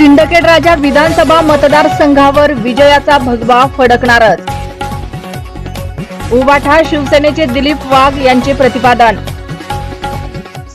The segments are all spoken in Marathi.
सिंदखेड राजा विधानसभा मतदारसंघावर विजयाचा भगवा फडकणारच. उबाठा शिवसेनेचे दिलीप वाघ यांचे प्रतिपादन.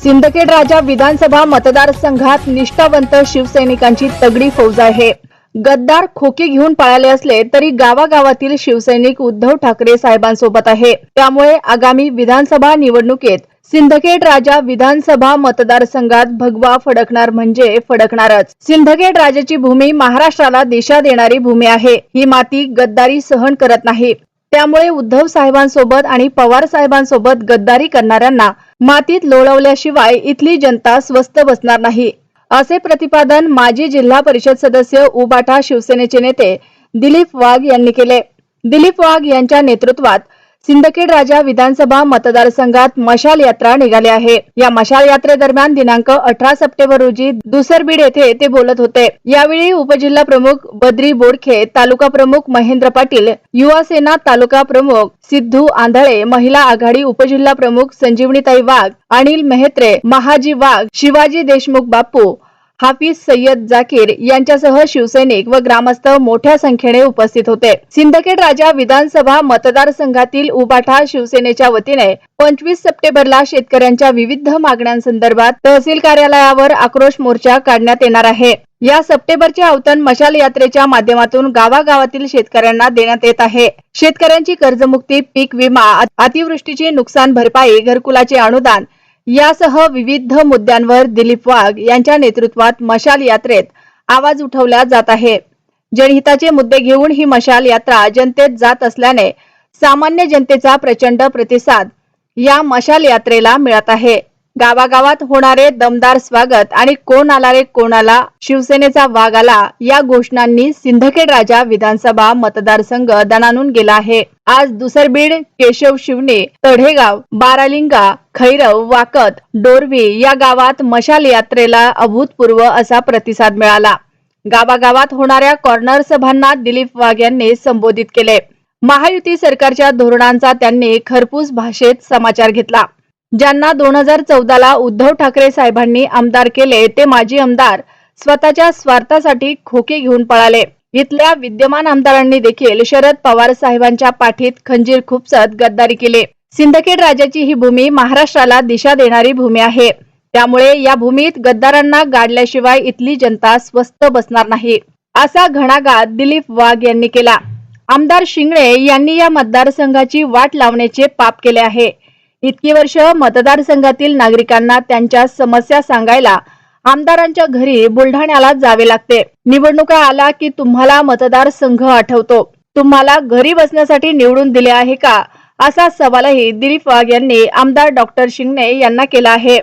सिंदखेड राजा विधानसभा मतदारसंघात निष्ठावंत शिवसैनिकांची तगडी फौज आहे. गद्दार खोके घेऊन पळाले असले तरी गावागावातील शिवसैनिक उद्धव ठाकरे साहेबांसोबत आहे. त्यामुळे आगामी विधानसभा निवडणुकीत सिंदखेड राजा विधानसभा मतदारसंघात भगवा फडकणार म्हणजे फडकणारच. सिंदखेड राजाची भूमी महाराष्ट्राला दिशा देणारी भूमी आहे. ही माती गद्दारी सहन करत नाही. त्यामुळे उद्धव साहेबांसोबत आणि पवार साहेबांसोबत गद्दारी करणाऱ्यांना मातीत लोळवल्याशिवाय इथली जनता स्वस्थ बसणार नाही. असे प्रतिपादन माजी जिल्हा परिषद सदस्य उबाटा शिवसेनेचे नेते दिलीप वाघ यांनी केले. दिलीप वाघ यांच्या नेतृत्वात सिंदखेड राजा विधानसभा मतदारसंघात मशाल यात्रा निघाली आहे. या मशाल यात्रेदरम्यान दिनांक अठरा सप्टेंबर रोजी दुसरबीड येथे ते बोलत होते. यावेळी उपजिल्हा प्रमुख बद्री बोडखे तालुका प्रमुख महेंद्र पाटील युवा सेना तालुका प्रमुख सिद्धू आंधळे महिला आघाडी उपजिल्हा प्रमुख संजीवनीताई वाघ अनिल मेहत्रे महाजी वाघ शिवाजी देशमुख बापू हाफिज सय्यद जाकीर यांच्यासह शिवसैनिक व ग्रामस्थ मोठ्या संख्येने उपस्थित होते. सिंदखेड राजा विधानसभा मतदारसंघातील उबाठा शिवसेनेच्या वतीने पंचवीस सप्टेंबरला शेतकऱ्यांच्या विविध मागण्यांसंदर्भात तहसील कार्यालयावर आक्रोश मोर्चा काढण्यात येणार आहे. या सप्टेंबरचे अवतन मशाल यात्रेच्या माध्यमातून गावागावातील शेतकऱ्यांना देण्यात येत आहे. शेतकऱ्यांची कर्जमुक्ती पीक विमा अतिवृष्टीची नुकसान भरपाई घरकुलाचे अनुदान यासह विविध मुद्द्यांवर दिलीप वाघ यांच्या नेतृत्वात मशाल यात्रेत आवाज उठवला जात आहे. जनहिताचे मुद्दे घेऊन ही मशाल यात्रा जनतेत जात असल्याने सामान्य जनतेचा प्रचंड प्रतिसाद या मशाल यात्रेला मिळत आहे. गावागावात होणारे दमदार स्वागत आणि कोण आला रे कोणाला शिवसेनेचा वाघ आला या घोषणांनी सिंदखेड राजा विधानसभा मतदारसंघ दणानून गेला आहे. आज दुसरबीड केशव शिवणे तढेगाव बारालिंगा खैरव वाकत डोरवी या गावात मशाल यात्रेला अभूतपूर्व असा प्रतिसाद मिळाला. गावागावात होणाऱ्या कॉर्नर सभांना दिलीप वाघ यांनी संबोधित केले. महायुती सरकारच्या धोरणांचा त्यांनी खरपूस भाषेत समाचार घेतला. ज्यांना दोन हजार चौदाला उद्धव ठाकरे साहेबांनी आमदार केले ते माजी आमदार स्वतःच्या स्वार्थासाठी खोके घेऊन पळाले. इथल्या विद्यमान आमदारांनी देखील शरद पवार साहेबांच्या पाठीत खंजीर खुपसत गद्दारी केली. सिंदखेड राजाची ही भूमी महाराष्ट्राला दिशा देणारी भूमी आहे. त्यामुळे या भूमीत गद्दारांना गाडल्याशिवाय इथली जनता स्वस्थ बसणार नाही. असा घणाघात दिलीप वाघ यांनी केला. आमदार शिंगणे यांनी या मतदारसंघाची वाट लावण्याचे पाप केले आहे. इतकी वर्ष मतदारसंघातील नागरिकांना त्यांच्या समस्या सांगायला आमदारांच्या घरी बुलढाण्याला जावे लागते. निवडणुका आला की तुम्हाला मतदारसंघ आठवतो. तुम्हाला घरी बसण्यासाठी निवडून दिले आहे का? असा सवालही दिलीप वाघ यांनी आमदार डॉक्टर शिंगणे यांना केला आहे.